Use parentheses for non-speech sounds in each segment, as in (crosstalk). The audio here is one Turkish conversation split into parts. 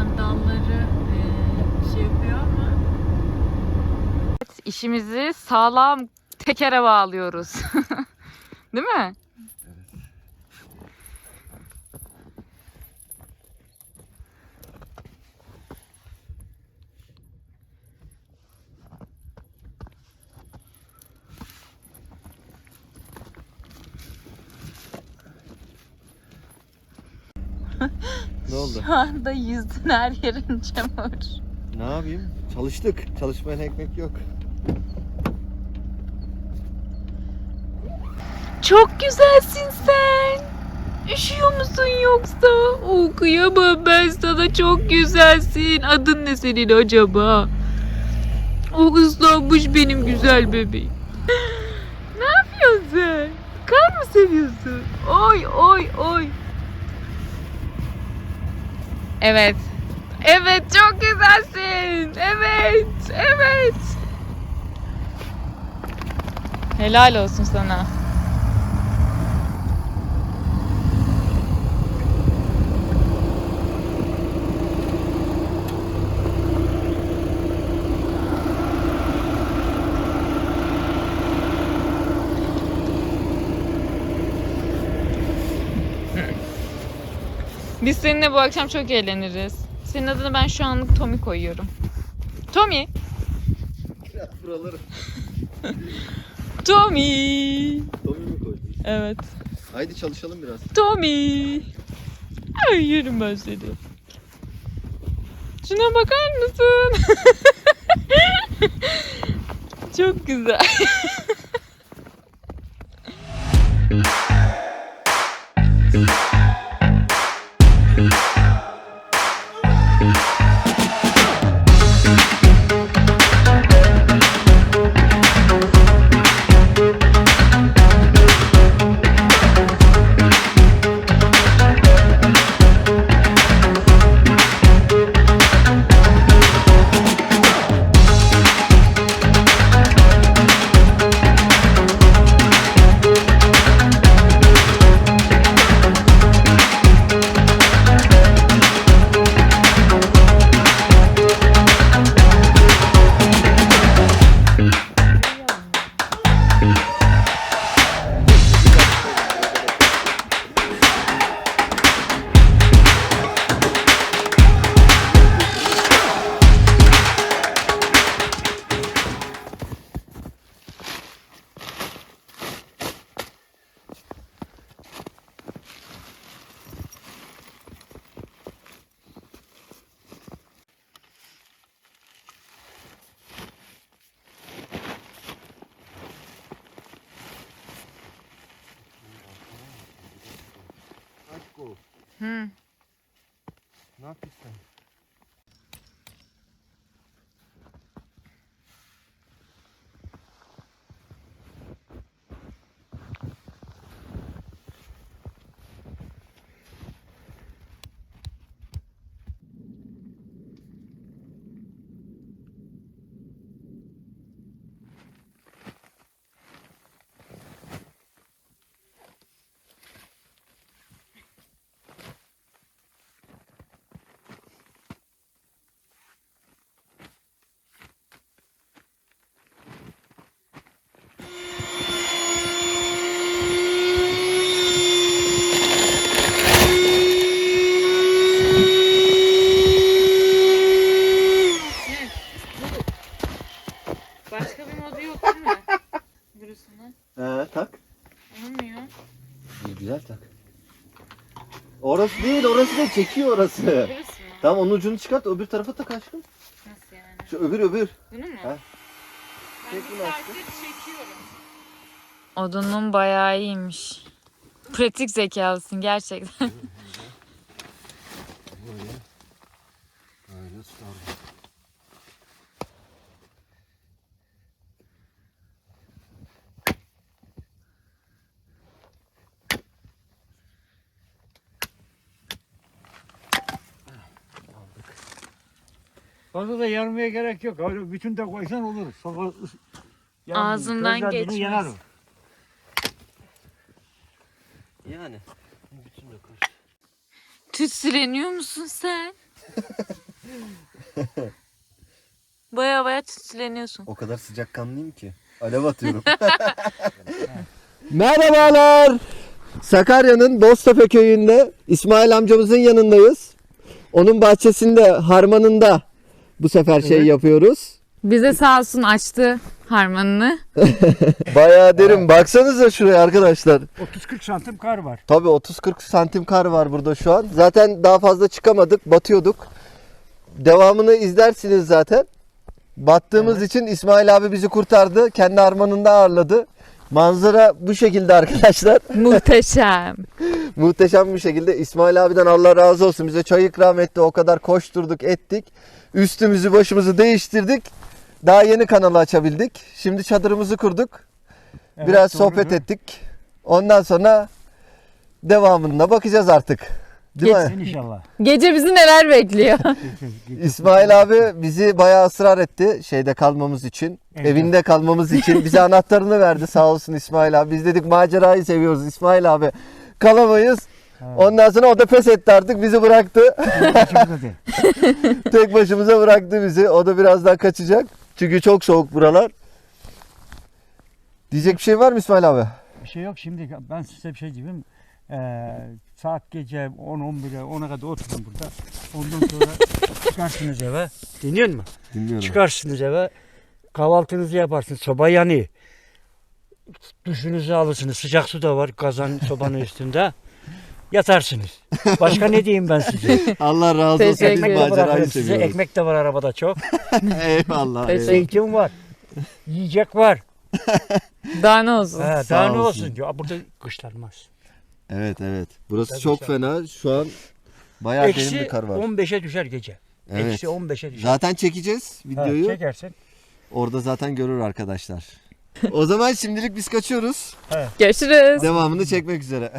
aynen işimizi sağlam tekere bağlıyoruz. (laughs) Değil mi? Evet. (laughs) Ne oldu? Şu anda yüzdün her yerin çamur. Ne yapayım? Çalıştık. Çalışmayan ekmek yok. Çok güzelsin sen. Üşüyor musun yoksa? Kıyamam ben sana çok güzelsin. Adın ne senin acaba? O ıslanmış benim güzel bebeğim. (gasps) ne yapıyorsun? Kar mı seviyorsun? Oy oy oy. Evet. Evet çok güzelsin. Evet. Evet. Helal olsun sana. Biz seninle bu akşam çok eğleniriz. Senin adını ben şu anlık Tommy koyuyorum. Tommy. Buraları. (laughs) Tommy. Tommy mi koydun? Evet. Haydi çalışalım biraz. Tommy. Ay yerim ben seni. Şuna bakar mısın? (laughs) çok güzel. (laughs) çekiyor orası. Tamam onun ucunu çıkart öbür tarafa tak aşkım. Nasıl yani? Şu öbür öbür. Bunu mu? Ha. Ben Çek bir bunu saattir çekiyorum. Odunun bayağı iyiymiş. Pratik zekalısın gerçekten. (laughs) Böyle. Böyle tutar. Fazla da yarmaya gerek yok. Öyle bütün de koysan olur. Soba ıs- yanmıyor. Ağzından Közler geçmez. yanar o. Yani. Bütün de koş. Tütsüleniyor musun sen? Baya baya çiçileniyorsun. O kadar sıcakkanlıyım ki. Alev atıyorum. (laughs) Merhabalar. Sakarya'nın Boztepe köyünde İsmail amcamızın yanındayız. Onun bahçesinde, harmanında bu sefer şey yapıyoruz. Bize sağ olsun açtı harmanını. (laughs) Bayağı derin. Baksanıza şuraya arkadaşlar. 30-40 santim kar var. Tabii 30-40 santim kar var burada şu an. Zaten daha fazla çıkamadık, batıyorduk. Devamını izlersiniz zaten. Battığımız için İsmail abi bizi kurtardı. Kendi harmanında ağırladı. Manzara bu şekilde arkadaşlar. (laughs) Muhteşem. Muhteşem bir şekilde İsmail abiden Allah razı olsun. Bize çay ikram etti. O kadar koşturduk, ettik. Üstümüzü, başımızı değiştirdik. Daha yeni kanalı açabildik. Şimdi çadırımızı kurduk. Evet, Biraz doğrudur. sohbet ettik. Ondan sonra devamında bakacağız artık. Değil mi? İnşallah. Gece bizi neler bekliyor? İsmail abi bizi bayağı ısrar etti şeyde kalmamız için. Evet. Evinde kalmamız için. Bize anahtarını verdi sağ olsun İsmail abi. Biz dedik macerayı seviyoruz İsmail abi. Kalamayız. Ondan sonra o da pes etti artık bizi bıraktı. Tek başımıza (laughs) bıraktı bizi. O da birazdan kaçacak. Çünkü çok soğuk buralar. Diyecek bir şey var mı İsmail abi? Bir şey yok şimdi ben size bir şey diyeyim. Ee, saat gece 10-11'e 10'a kadar oturun burada. Ondan sonra (laughs) çıkarsınız eve. Dinliyor musun? Dinliyorum. Çıkarsınız eve. Kahvaltınızı yaparsınız. Soba yanıyor. Duşunuzu alırsınız. Sıcak su da var kazan sobanın üstünde. Yatarsınız. Başka ne diyeyim ben size? (laughs) Allah razı olsun. Teşekkür Ekmek de macerayı size. seviyoruz. Ekmek de var arabada çok. (laughs) Eyvallah. Teşekkür- eyvallah. Zeytin var. Yiyecek var. (laughs) Daha ne olsun? Ha, Sağ daha ne olsun. olsun diyor. Burada kışlanmaz. Evet evet. Burası Tabii çok fena. Şu an bayağı derin Eksi bir kar var. 15'e düşer gece. Evet. Eksi 15'e düşer. Zaten çekeceğiz Ha, videoyu. çekersin. Orada zaten görür arkadaşlar. o zaman şimdilik biz kaçıyoruz. Görüşürüz. Devamını çekmek üzere.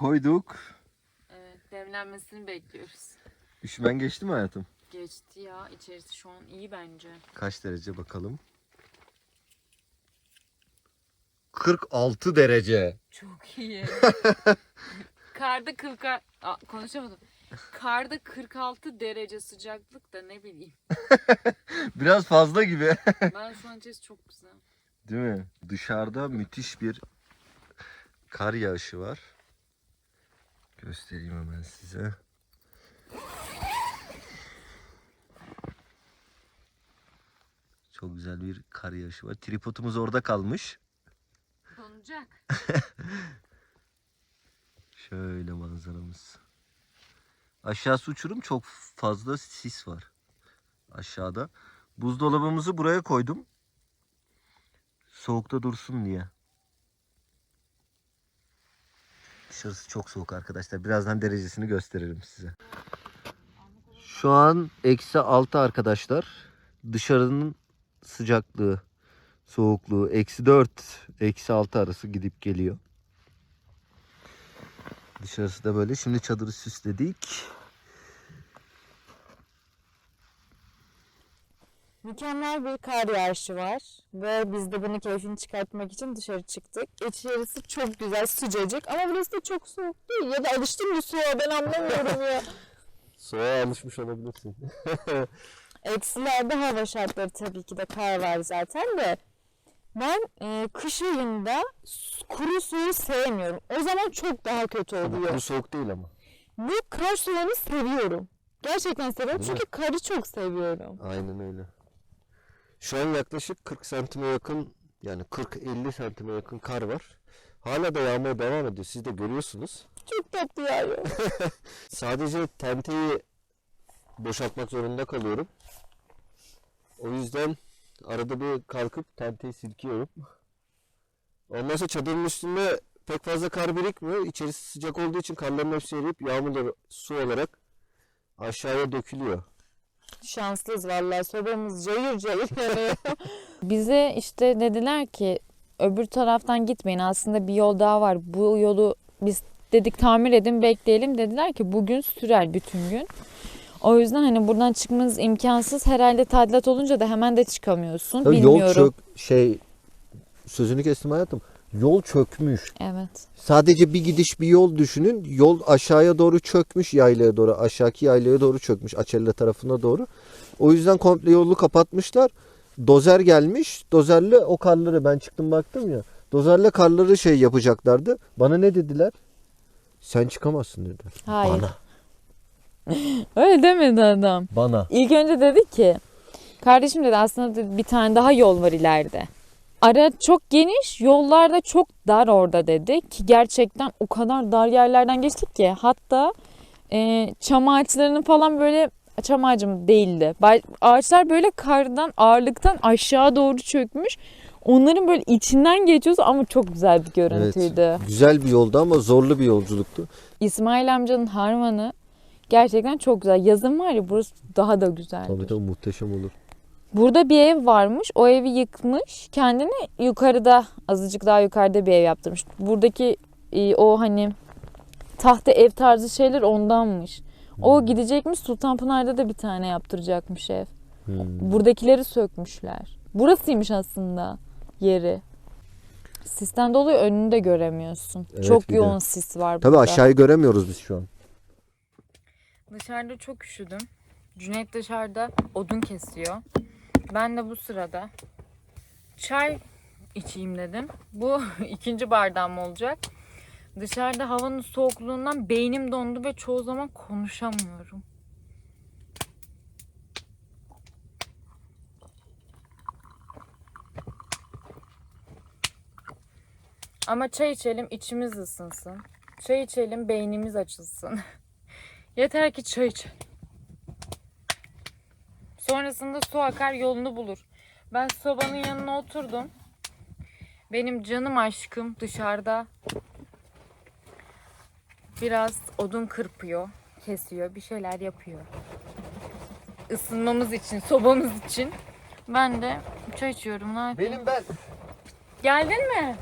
Koyduk. Evet, demlenmesini bekliyoruz. Üşümen geçti mi hayatım? Geçti ya. İçerisi şu an iyi bence. Kaç derece bakalım? 46 derece. Çok iyi. (laughs) Karda 40 Aa, konuşamadım. Karda 46 derece sıcaklık da ne bileyim. (laughs) Biraz fazla gibi. (laughs) Ben şu an içerisi çok güzel. Değil mi? Dışarıda müthiş bir kar yağışı var. Göstereyim hemen size. Çok güzel bir kar yağışı var. Tripodumuz orada kalmış. Konacak. (laughs) Şöyle manzaramız. Aşağısı uçurum çok fazla sis var. Aşağıda. Buzdolabımızı buraya koydum. Soğukta dursun diye. Dışarısı çok soğuk arkadaşlar. Birazdan derecesini gösteririm size. Şu an eksi 6 arkadaşlar. Dışarının sıcaklığı, soğukluğu eksi 4, eksi 6 arası gidip geliyor. Dışarısı da böyle. Şimdi çadırı süsledik. Mükemmel bir kar yağışı var ve biz de bunun keyfini çıkartmak için dışarı çıktık. İçerisi çok güzel, sıcacık ama burası da çok soğuk değil. Ya da alıştım mı soğuğa ben anlamıyorum ya. (laughs) Soğuğa alışmış olabilirsin. (laughs) Eksilerde hava şartları tabii ki de kar var zaten de. Ben e, kış ayında kuru suyu sevmiyorum. O zaman çok daha kötü oluyor. Bu soğuk değil ama. Bu kar suyunu seviyorum. Gerçekten seviyorum Değil mi? çünkü karı çok seviyorum. Aynen öyle. Şu an yaklaşık 40 santime yakın yani 40-50 santime yakın kar var. Hala da yağmaya devam ediyor. Siz de görüyorsunuz. Çok tatlı yağıyor. (laughs) Sadece tenteyi boşaltmak zorunda kalıyorum. O yüzden arada bir kalkıp tenteyi silkiyorum. Ondan sonra çadırın üstünde pek fazla kar birikmiyor. İçerisi sıcak olduğu için karların hepsi eriyip yağmurlar su olarak aşağıya dökülüyor. Şanslıyız vallahi sobamız cayır cayır yanıyor. (laughs) Bize işte dediler ki öbür taraftan gitmeyin aslında bir yol daha var. Bu yolu biz dedik tamir edin bekleyelim dediler ki bugün sürer bütün gün. O yüzden hani buradan çıkmanız imkansız. Herhalde tadilat olunca da hemen de çıkamıyorsun. Tabii Bilmiyorum. yol çök şey sözünü kestim hayatım. Yol çökmüş. Evet. Sadece bir gidiş bir yol düşünün. Yol aşağıya doğru çökmüş yaylaya doğru. Aşağıki yaylaya doğru çökmüş. Açelle tarafına doğru. O yüzden komple yolu kapatmışlar. Dozer gelmiş. Dozerle o karları ben çıktım baktım ya. Dozerle karları şey yapacaklardı. Bana ne dediler? Sen çıkamazsın dediler. Hayır. Bana. (laughs) Öyle demedi adam. Bana. İlk önce dedi ki kardeşim dedi aslında bir tane daha yol var ileride. Ara çok geniş, yollar da çok dar orada dedi ki gerçekten o kadar dar yerlerden geçtik ki hatta e, çam ağaçlarının falan böyle çam ağacı mı değildi. Ağaçlar böyle kardan ağırlıktan aşağı doğru çökmüş. Onların böyle içinden geçiyoruz ama çok güzel bir görüntüydü. Güzel bir yoldu ama zorlu bir yolculuktu. İsmail amcanın harmanı gerçekten çok güzel. Yazın var ya burası daha da güzel. Tabii tabii muhteşem olur. Burada bir ev varmış. O evi yıkmış. Kendini yukarıda azıcık daha yukarıda bir ev yaptırmış. Buradaki e, o hani tahta ev tarzı şeyler ondanmış. O gidecekmiş Sultanpınar'da da bir tane yaptıracakmış ev. Hmm. Buradakileri sökmüşler. Burasıymış aslında yeri. Sisten dolayı önünü de göremiyorsun. Evet, çok bir de. yoğun sis var Tabii burada. aşağıyı göremiyoruz biz şu an. Dışarıda çok üşüdüm. Cüneyt dışarıda odun kesiyor. Ben de bu sırada çay içeyim dedim. Bu (laughs) ikinci bardağım olacak. Dışarıda havanın soğukluğundan beynim dondu ve çoğu zaman konuşamıyorum. Ama çay içelim içimiz ısınsın. Çay içelim beynimiz açılsın. (laughs) Yeter ki çay içelim. Sonrasında su akar yolunu bulur. Ben sobanın yanına oturdum. Benim canım aşkım dışarıda biraz odun kırpıyor, kesiyor, bir şeyler yapıyor. Isınmamız için, sobamız için. Ben de çay içiyorum. Ne yapayım? Benim ben. Geldin mi?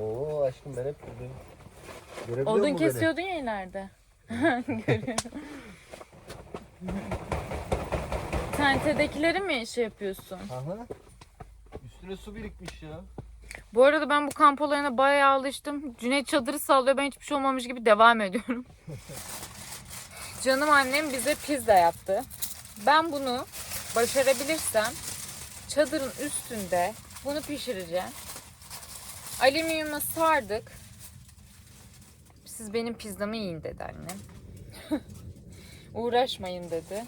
Oo aşkım ben hep buradayım. Görebiliyor Odun musun beni? kesiyordun ya ileride. (laughs) Görüyorum. Tentedekileri mi şey yapıyorsun? Aha. Üstüne su birikmiş ya. Bu arada ben bu kamp olayına bayağı alıştım. Cüneyt çadırı sallıyor. Ben hiçbir şey olmamış gibi devam ediyorum. (laughs) Canım annem bize pizza yaptı. Ben bunu başarabilirsem çadırın üstünde bunu pişireceğim. Alüminyuma sardık. Siz benim pizzamı yiyin dedi annem. (laughs) Uğraşmayın dedi.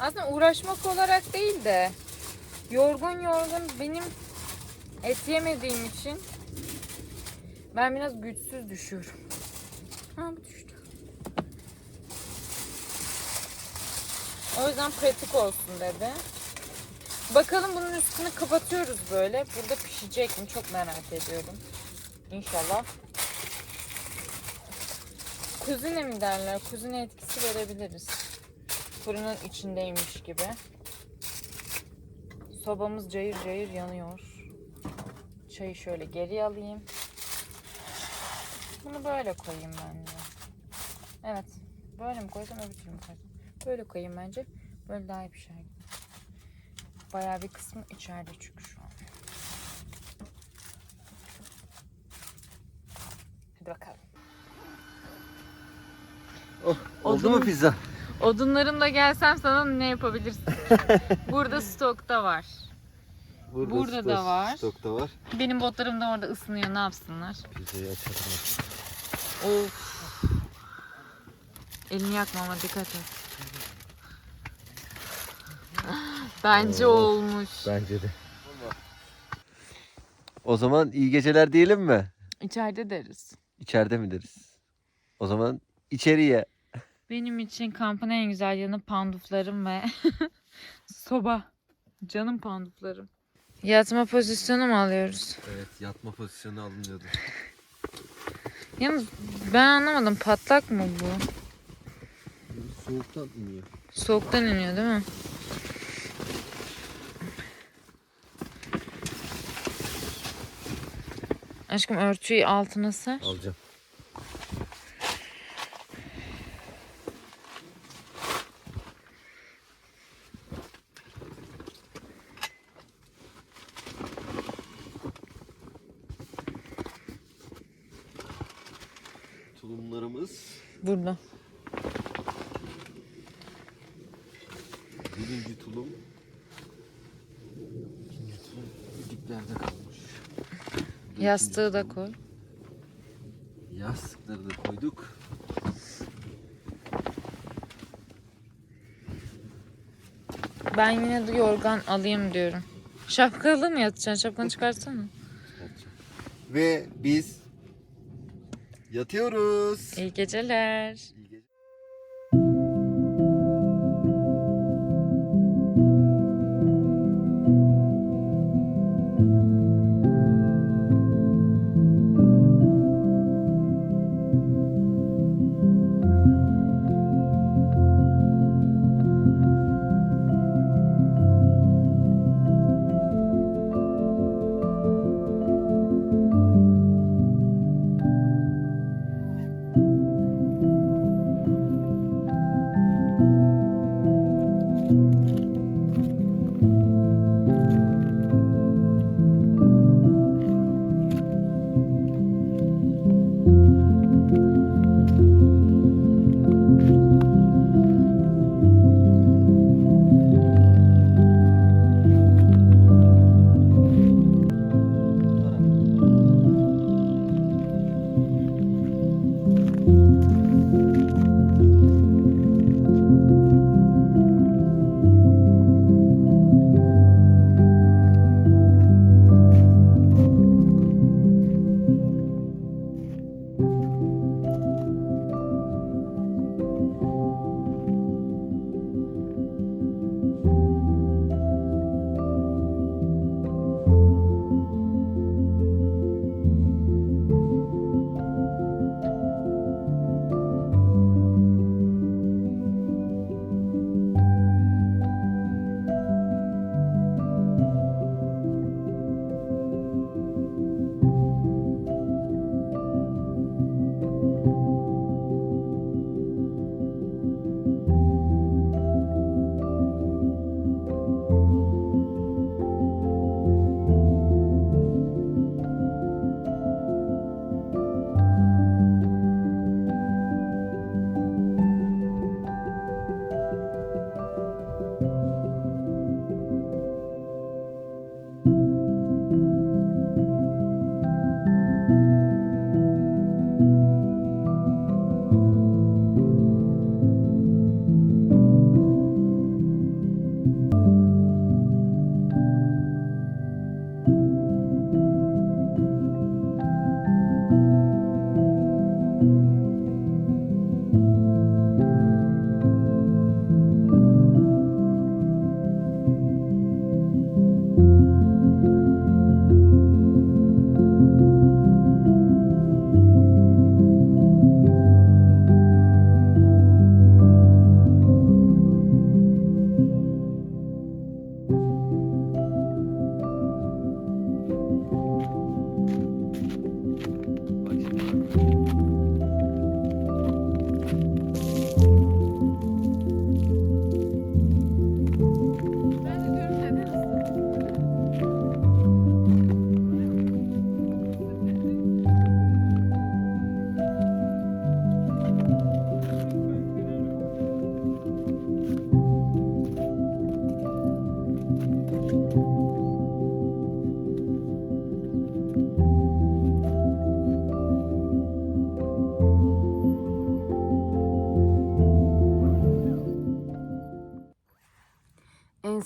Aslında uğraşmak olarak değil de yorgun yorgun benim et yemediğim için ben biraz güçsüz düşüyorum. Ha bu düştü. O yüzden pratik olsun dedi. Bakalım bunun üstünü kapatıyoruz böyle. Burada pişecek mi çok merak ediyorum. İnşallah. Kuzine mi derler? Kuzine etkisi verebiliriz. Fırının içindeymiş gibi. Sobamız cayır cayır yanıyor. Çayı şöyle geri alayım. Bunu böyle koyayım ben de. Evet. Böyle mi koysam öbür türlü mü koysam? Böyle koyayım bence. Böyle daha iyi pişer gibi. Bayağı bir kısmı içeride çünkü şu an. Hadi bakalım. Oh, oldu mu Odun- pizza? Odunlarımla gelsem sana ne yapabilirsin? (laughs) Burada stokta var. Burada da var. Stokta var. Benim botlarım da orada ısınıyor. Ne yapsınlar? Pizzayı açalım. Of. Elini yakma ama dikkat et. (laughs) Bence Oo. olmuş. Bence de. O zaman iyi geceler diyelim mi? İçeride deriz. İçeride mi deriz? O zaman içeriye. Benim için kampın en güzel yanı panduflarım ve (laughs) soba. Canım panduflarım. Yatma pozisyonu mu alıyoruz? Evet yatma pozisyonu alınıyordu. Yalnız ben anlamadım patlak mı bu? Soğuktan iniyor. Soğuktan iniyor değil mi? Aşkım örtüyü altına ser. Alacağım. Tulumlarımız Burada. birinci tulum. İkinci tulum diplerde kalmış. Bu da Yastığı da tulum. koy. Yastıkları da koyduk. Ben yine de yorgan alayım diyorum. Şapkalı mı yatacaksın? Şapkanı çıkarsana. Ve biz yatıyoruz. İyi geceler.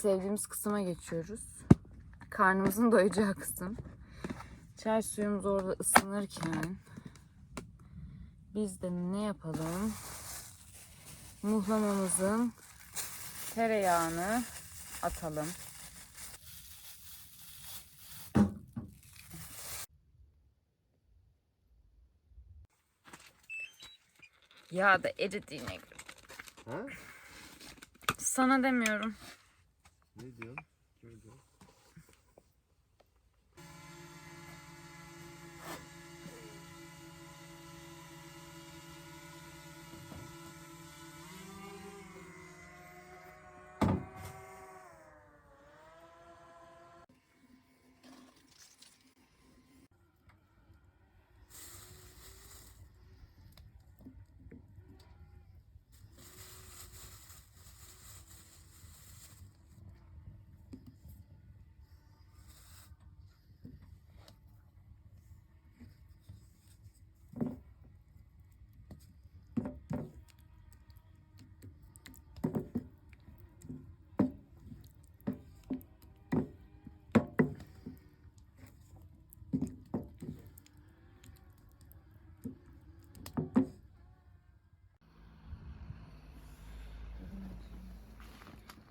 Sevdiğimiz kısma geçiyoruz. Karnımızın doyacağı kısım. Çay suyumuz orada ısınırken biz de ne yapalım? muhlamamızın tereyağını atalım. Yağ da eridiğine göre. Ha? Sana demiyorum. Ne diyorsun?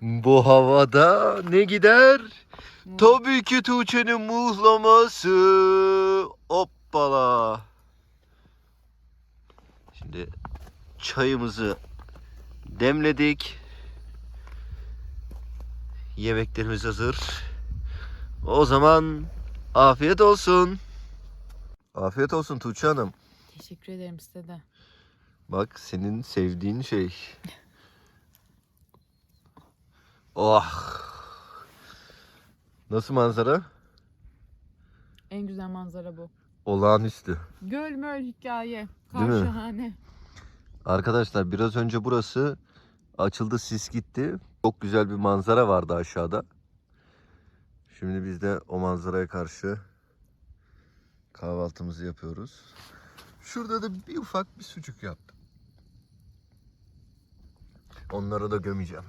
Bu havada ne gider? Tabii ki Tuğçe'nin muhlaması. Hoppala. Şimdi çayımızı demledik. Yemeklerimiz hazır. O zaman afiyet olsun. Afiyet olsun Tuğçe Hanım. Teşekkür ederim size de. Bak senin sevdiğin şey. (laughs) Oh. Nasıl manzara? En güzel manzara bu. Olağanüstü. Göl möl hikaye. Değil mi? Şahane. Arkadaşlar biraz önce burası açıldı sis gitti. Çok güzel bir manzara vardı aşağıda. Şimdi biz de o manzaraya karşı kahvaltımızı yapıyoruz. Şurada da bir ufak bir sucuk yaptım. Onları da gömeceğim.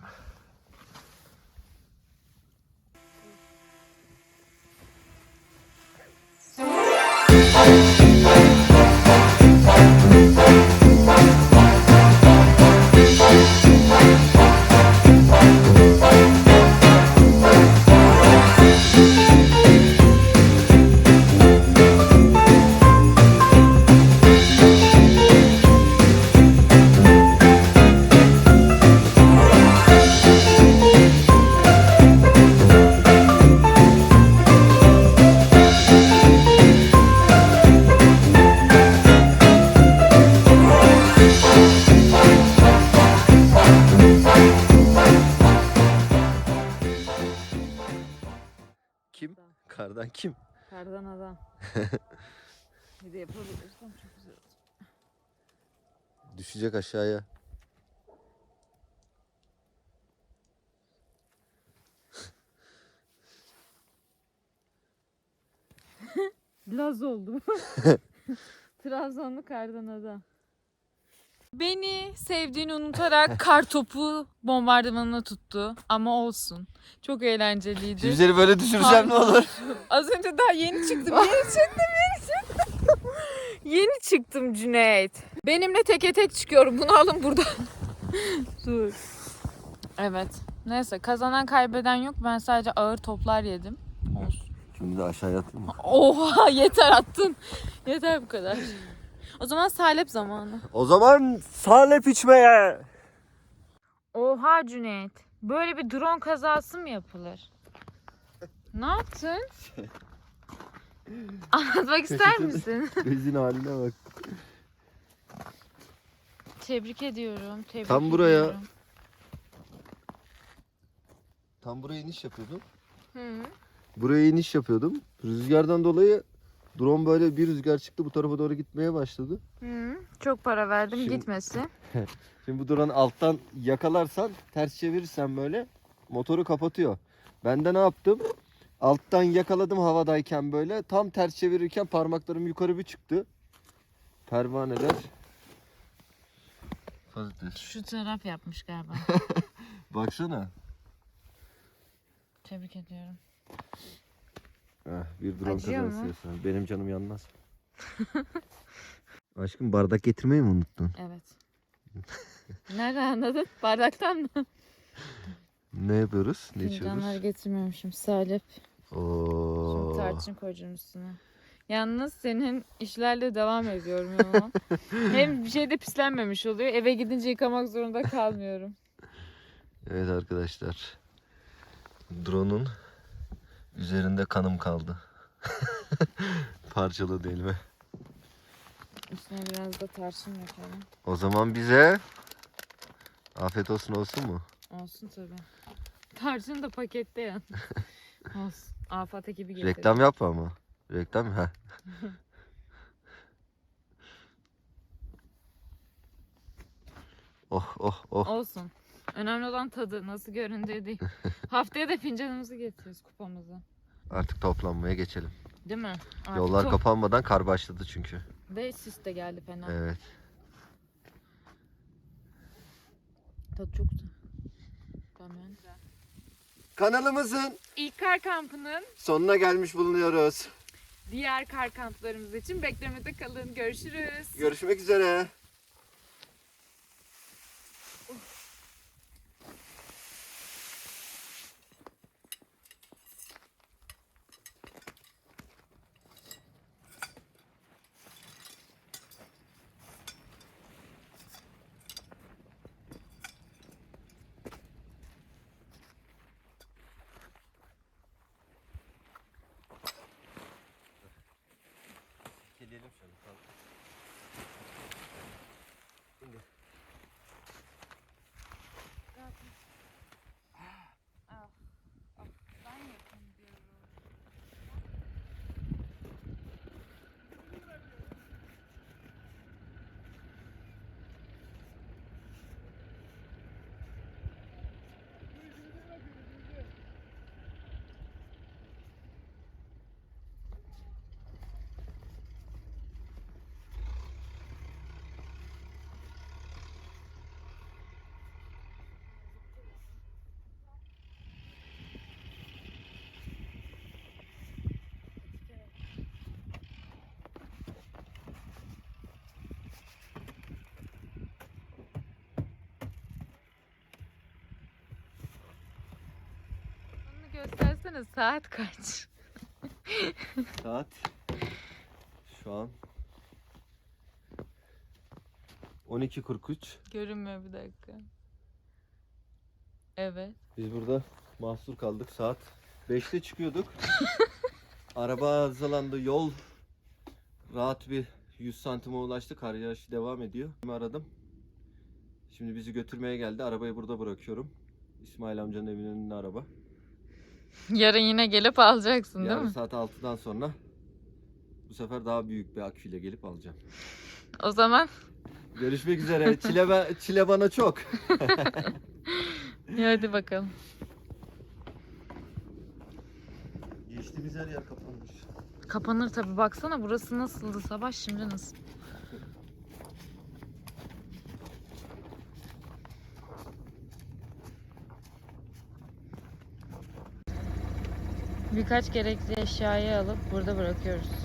Kardan adam. (laughs) Bir de yapabilirsem çok güzel olur. Düşecek aşağıya. (laughs) Laz oldum. (laughs) Trabzonlu kardan adam. Beni sevdiğini unutarak (laughs) kar topu bombardımanına tuttu. Ama olsun. Çok eğlenceliydi. Sizleri böyle düşürsem ne olur? (laughs) Az önce daha yeni çıktım. Yeni (laughs) çıktım, yeni çıktım. yeni çıktım Cüneyt. Benimle teke tek çıkıyorum. Bunu alın buradan. Dur. Evet. Neyse kazanan kaybeden yok. Ben sadece ağır toplar yedim. Olsun. Şimdi de aşağıya atayım mı? Oha yeter attın. Yeter bu kadar. O zaman salep zamanı. O zaman salep içmeye. Oha Cüneyt. Böyle bir drone kazası mı yapılır? Ne yaptın? (laughs) Anlatmak ister misin? (laughs) Gözün haline bak. Tebrik ediyorum. Tebrik Tam buraya. ediyorum. Tam buraya iniş yapıyordum. Hı. Buraya iniş yapıyordum. Rüzgardan dolayı drone böyle bir rüzgar çıktı bu tarafa doğru gitmeye başladı. Hı. Çok para verdim Şimdi- gitmesi. (laughs) Şimdi bu drone'u alttan yakalarsan ters çevirirsen böyle motoru kapatıyor. Ben de ne yaptım? Alttan yakaladım havadayken böyle tam ters çevirirken parmaklarım yukarı bir çıktı. Pervaneler. Patates. Şu taraf yapmış galiba. (laughs) Baksana. Tebrik ediyorum. Heh, bir drone Acıyor mu? yaşadım. Benim canım yanmaz. (laughs) Aşkım bardak getirmeyi mi unuttun? Evet. (laughs) Nereden anladın? Bardaktan mı? Ne yapıyoruz? Ne Fincanları içiyoruz? getirmemişim. Salep. Şimdi Oo. tarçın koyacağım üstüne. Yalnız senin işlerle devam ediyorum ama. (laughs) Hem bir şey de pislenmemiş oluyor. Eve gidince yıkamak zorunda kalmıyorum. Evet arkadaşlar. Drone'un üzerinde kanım kaldı. (laughs) Parçalı değil mi? Üstüne biraz da tarçın yapalım. O zaman bize afiyet olsun olsun mu? Olsun tabii. Tarçın da pakette ya. (laughs) Olsun. Afat ekibi getirdi. Reklam yapma ama. Reklam ha. (laughs) oh oh oh. Olsun. Önemli olan tadı. Nasıl göründüğü değil. (laughs) Haftaya da fincanımızı getiririz kupamızı. Artık toplanmaya geçelim. Değil mi? Artık Yollar çok- kapanmadan kar başladı çünkü. Ve sis de geldi fena. Evet. Tadı çok güzel. Ben beğendim. Kanalımızın İlk kar kampının sonuna gelmiş bulunuyoruz. diğer kar kamplarımız için beklemede kalın. Görüşürüz. Görüşmek üzere. Gelelim şöyle. Ben yapayım diyorum. Bunu göstersene saat kaç? (laughs) Saat şu an 12.43. Görünmüyor bir dakika. Evet. Biz burada mahsur kaldık. Saat 5'te çıkıyorduk. (laughs) Araba arızalandı. Yol rahat bir 100 santime ulaştı. Kar yağışı devam ediyor. Şimdi aradım. Şimdi bizi götürmeye geldi. Arabayı burada bırakıyorum. İsmail amcanın evinin önünde araba. (laughs) Yarın yine gelip alacaksın değil Yarın mi? saat 6'dan sonra bu sefer daha büyük bir aküyle gelip alacağım. O zaman Görüşmek üzere. (laughs) Çile, ben- çile bana çok. (laughs) iyi hadi bakalım. Geçtiğimiz her yer kapanmış. Kapanır tabi baksana burası nasıldı sabah şimdi nasıl? Birkaç gerekli eşyayı alıp burada bırakıyoruz.